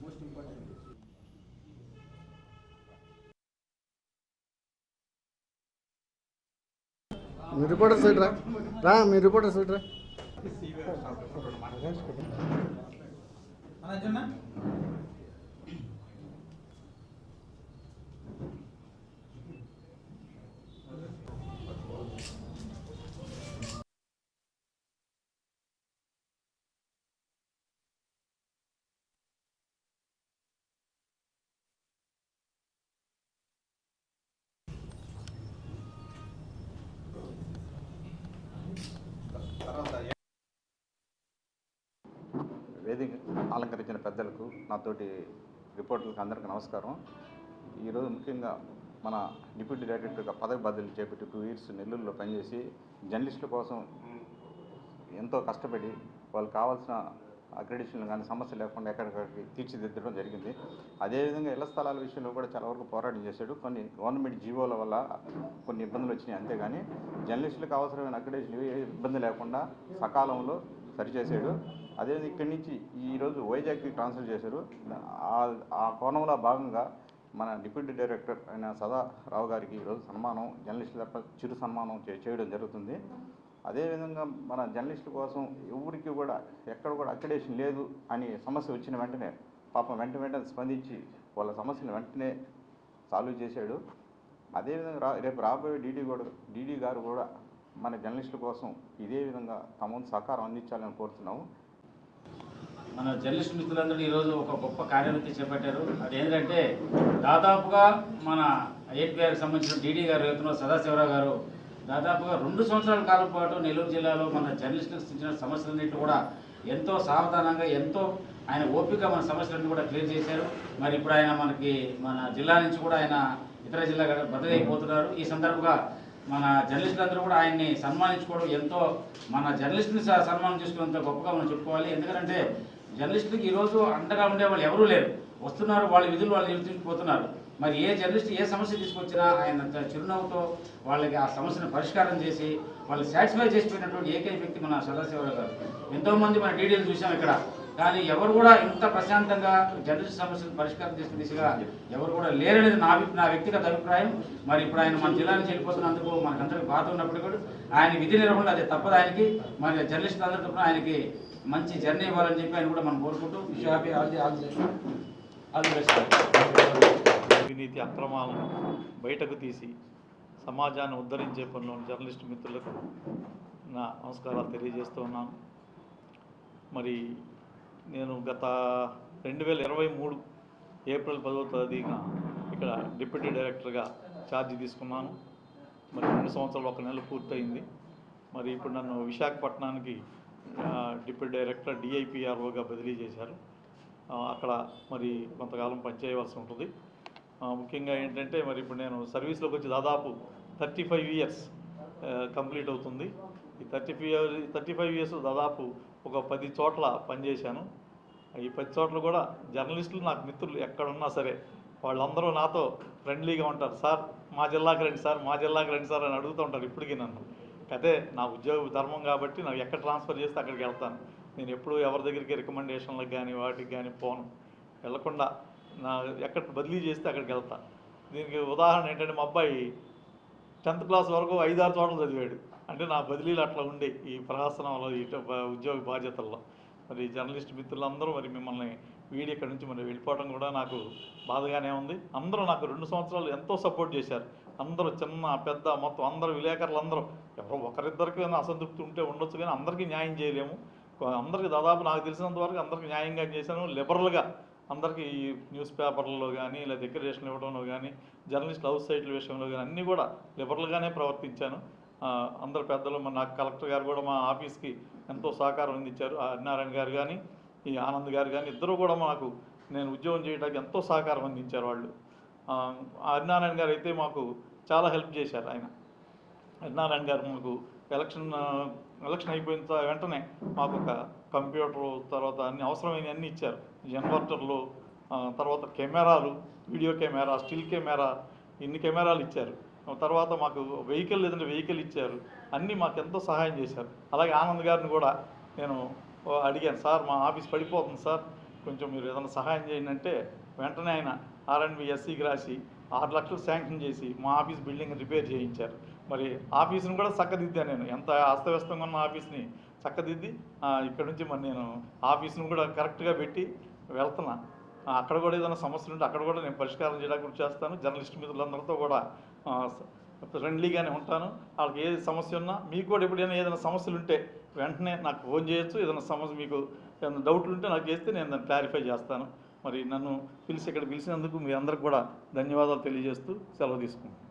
Most important మీ reporter side రా రా మీ రిపోర్టర్ సైడ్ రా వేదిక అలంకరించిన పెద్దలకు నాతోటి రిపోర్టర్లకు అందరికీ నమస్కారం. ఈరోజు ముఖ్యంగా మన డిప్యూటీ డైరెక్టర్గా పదవి బదిలీ చేపట్టి టూ ఇయర్స్ నెల్లూరులో పనిచేసి జర్నలిస్టుల కోసం ఎంతో కష్టపడి వాళ్ళకి కావాల్సిన అక్రెడిషన్లు కానీ సమస్య లేకుండా ఎక్కడికక్కడికి తీర్చిదిద్దడం జరిగింది. అదేవిధంగా ఇళ్ళ స్థలాల విషయంలో కూడా చాలా వరకు పోరాటం చేశాడు. కొన్ని గవర్నమెంట్ జీవోల వల్ల కొన్ని ఇబ్బందులు వచ్చినాయి అంతేగాని జర్నలిస్టులకు అవసరమైన అక్రెడిషన్ ఏ ఇబ్బంది లేకుండా సకాలంలో సరిచేసాడు అదేవిధంగా ఇక్కడి నుంచి ఈరోజు వైజాగ్కి ట్రాన్స్ఫర్ చేశారు. ఆ- ఆ కోణంలో భాగంగా మన డిప్యూటీ డైరెక్టర్ అయిన సదారావు గారికి ఈరోజు సన్మానం జర్నలిస్టుల తప్ప చిరు సన్మానం చే- చేయడం జరుగుతుంది. అదేవిధంగా మన జర్నలిస్టుల కోసం ఎవరికి కూడా ఎక్కడ కూడా అక్రిడేషన్ లేదు అని సమస్య వచ్చిన వెంటనే పాపం వెంట వెంటనే స్పందించి వాళ్ళ సమస్యను వెంటనే సాల్వ్ చేశాడు. అదేవిధంగా రా రేపు రాబోయే డీడీ కూడా డీడీ గారు కూడా మన జర్నలిస్టుల కోసం ఇదే విధంగా తమ సహకారం అందించాలని కోరుతున్నాము. మన జర్నలిస్ట్ మిత్రులందరూ ఈరోజు ఒక గొప్ప కార్యవృత్తి చేపట్టారు. అదేంటంటే దాదాపుగా మన ఐఎఫ్ఐఆర్కి సంబంధించిన డీడీ గారు రైతున్న సదాశివరావు గారు దాదాపుగా రెండు సంవత్సరాల కాలం పాటు నెల్లూరు జిల్లాలో మన జర్నలిస్టులకు సంబంధించిన సమస్యలన్నింటినీ కూడా ఎంతో సావధానంగా ఎంతో ఆయన ఓపిక మన సమస్యలన్నీ కూడా క్లియర్ చేశారు. మరి ఇప్పుడు ఆయన మనకి మన జిల్లా నుంచి కూడా ఆయన ఇతర జిల్లా బదిలీ అయిపోతున్నారు ఈ సందర్భంగా మన జర్నలిస్టులందరూ కూడా ఆయన్ని సన్మానించుకోవడం ఎంతో మన జర్నలిస్టుని స- సన్మానం చేసుకున్నంత గొప్పగా మనం చెప్పుకోవాలి. ఎందుకంటే జర్నలిస్టులకు ఈరోజు అండగా ఉండే వాళ్ళు ఎవరూ లేరు. వస్తున్నారు వాళ్ళ విధులు వాళ్ళు నిర్వర్తించిపోతున్నారు మరి ఏ జర్నలిస్ట్ ఏ సమస్య తీసుకొచ్చినా ఆయన చిరునవ్వుతో వాళ్ళకి ఆ సమస్యను పరిష్కారం చేసి వాళ్ళు సాటిస్ఫై చేసిపోయినటువంటి ఏకైక వ్యక్తి మన సదాశివరావు గారు. ఎంతోమంది మన డీడీలు చూసాం ఇక్కడ. కానీ ఎవరు కూడా ఇంత ప్రశాంతంగా జర్నలిస్ట్ సమస్యలు పరిష్కారం చేసిన దిశగా ఎవరు కూడా లేరనేది నా నా వ్యక్తిగత అభిప్రాయం. మరి ఇప్పుడు ఆయన మన జిల్లా నుంచి వెళ్ళిపోతున్నందుకు మనకందరికి బాధ ఉన్నప్పుడు కూడా ఆయన విధి నిర్వహణ అది తప్పదు ఆయనకి. మరి జర్నలిస్ట్ అందరితో ఆయనకి మంచి జర్నీ ఇవ్వాలని చెప్పి ఆయన కూడా మనం కోరుకుంటూ విషయ happy all the all all the best. అవినీతి అక్రమాలను బయటకు తీసి సమాజాన్ని ఉద్ధరించే పనిలో జర్నలిస్ట్ మిత్రులకు నా నమస్కారాలు తెలియజేస్తూ ఉన్నాను. మరి నేను గత రెండు వేల ఇరవై మూడు ఏప్రిల్ పదవ తేదీన ఇక్కడ డిప్యూటీ డైరెక్టర్గా ఛార్జ్ తీసుకున్నాను. మరి రెండు సంవత్సరాలు ఒక నెల పూర్తయింది. మరి ఇప్పుడు నన్ను విశాఖపట్నానికి డిప్యూటీ డైరెక్టర్ డిఐపిఆర్ఓగా బదిలీ చేశారు. అక్కడ మరి కొంతకాలం పనిచేయవలసి ఉంటుంది. ముఖ్యంగా ఏంటంటే మరి ఇప్పుడు నేను సర్వీస్లోకి వచ్చి దాదాపు థర్టీ ఫైవ్ ఇయర్స్ కంప్లీట్ అవుతుంది. ఈ thirty five thirty five years దాదాపు ఒక పది చోట్ల పనిచేశాను. ఈ పది చోట్ల కూడా జర్నలిస్టులు నాకు మిత్రులు ఎక్కడున్నా సరే వాళ్ళందరూ నాతో ఫ్రెండ్లీగా ఉంటారు. సార్ మా జిల్లాకి రండి సార్ మా జిల్లాకి రండి సార్ అని అడుగుతూ ఉంటారు ఇప్పటికీ నన్ను. అదే నా ఉద్యోగ ధర్మం కాబట్టి నాకు ఎక్కడ ట్రాన్స్ఫర్ చేస్తే అక్కడికి వెళ్తాను. నేను ఎప్పుడు ఎవరి దగ్గరికి రికమెండేషన్లకు కానీ వాటికి కానీ పోను. వెళ్ళకుండా నా ఎక్కడ బదిలీ చేస్తే అక్కడికి వెళ్తా. దీనికి ఉదాహరణ ఏంటంటే మా అబ్బాయి టెన్త్ క్లాస్ వరకు ఐదారు చోట్ల చదివాడు. అంటే నా బదిలీలు అట్లా ఉండే ఈ ప్రహసనంలో ఈ ఉద్యోగ బాధ్యతల్లో. మరి జర్నలిస్ట్ మిత్రులందరూ మరి మిమ్మల్ని వీడి ఇక్కడ నుంచి మరి వెళ్ళిపోవడం కూడా నాకు బాధగానే ఉంది. అందరూ నాకు రెండు సంవత్సరాలు ఎంతో సపోర్ట్ చేశారు. అందరూ చిన్న పెద్ద మొత్తం అందరూ విలేకరులు అందరూ ఎవరో ఒకరిద్దరికి ఏమైనా అసంతృప్తి ఉంటే ఉండొచ్చు కానీ అందరికీ న్యాయం చేయలేము. అందరికీ దాదాపు నాకు తెలిసినంత వరకు అందరికీ న్యాయంగా చేశాను. లిబరల్గా అందరికీ ఈ న్యూస్ పేపర్లలో కానీ లేదా డెకరేషన్ ఇవ్వడంలో కానీ జర్నలిస్ట్ హౌస్ సైట్ల విషయంలో కానీ అన్నీ కూడా లిబరల్గానే ప్రవర్తించాను. అందరు పెద్దలు మన నాకు కలెక్టర్ గారు కూడా మా ఆఫీస్కి ఎంతో సహకారం అందించారు. ఆ హరినారాయణ గారు కానీ ఈ ఆనంద్ గారు కానీ ఇద్దరు కూడా మాకు నేను ఉద్యోగం చేయడానికి ఎంతో సహకారం అందించారు వాళ్ళు. ఆ, హరినారాయణ గారు అయితే మాకు చాలా హెల్ప్ చేశారు ఆయన. హరినారాయణ గారు మాకు ఎలక్షన్ ఎలక్షన్ అయిపోయిన వెంటనే మాకు ఒక కంప్యూటర్ తర్వాత అన్ని అవసరమైన అన్నీ ఇచ్చారు. ఇన్వర్టర్లు తర్వాత కెమెరాలు వీడియో కెమెరా స్టిల్ కెమెరా ఇన్ని కెమెరాలు ఇచ్చారు. తర్వాత మాకు వెహికల్ లేదంటే వెహికల్ ఇచ్చారు. అన్నీ మాకు ఎంతో సహాయం చేశారు. అలాగే ఆనంద్ గారిని కూడా నేను అడిగాను సార్ మా ఆఫీస్ పడిపోతుంది సార్. కొంచెం మీరు ఏదైనా సహాయం చేయండి అంటే వెంటనే ఆయన ఆర్ఎండ్బి ఎస్సీకి రాసి ఆరు లక్షలు శాంక్షన్ చేసి మా ఆఫీస్ బిల్డింగ్ రిపేర్ చేయించారు. మరి ఆఫీస్ని కూడా చక్కదిద్దాను నేను. ఎంత అస్తవ్యస్తంగా ఉన్న ఆఫీస్ని చక్కదిద్ది ఇక్కడ నుంచి మరి నేను ఆఫీస్ని కూడా కరెక్ట్గా పెట్టి వెళ్తున్నా. అక్కడ కూడా ఏదైనా సమస్యలు ఉంటే అక్కడ కూడా నేను పరిష్కారం చేయడానికి చేస్తాను. జర్నలిస్ట్ మిత్రులందరితో కూడా ఫ్రెండ్లీగానే ఉంటాను. వాళ్ళకి ఏది సమస్య ఉన్నా మీకు కూడా ఎప్పుడైనా ఏదైనా సమస్యలు ఉంటే వెంటనే నాకు ఫోన్ చేయొచ్చు. ఏదైనా సమస్య మీకు ఏదైనా డౌట్లు ఉంటే నాకు చేస్తే నేను దాన్ని క్లారిఫై చేస్తాను. మరి నన్ను పిలిచి ఇక్కడ పిలిచినందుకు మీ అందరికి కూడా ధన్యవాదాలు తెలియజేస్తూ సెలవు తీసుకుంటాను